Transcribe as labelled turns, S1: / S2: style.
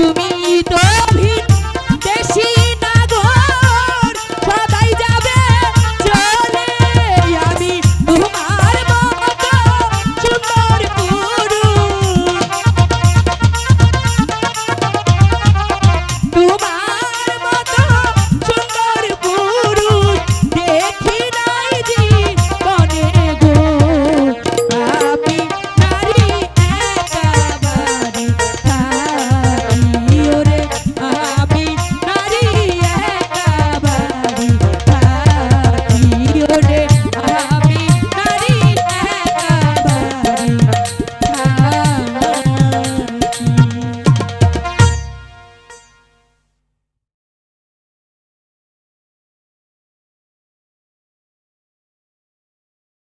S1: তুমি তো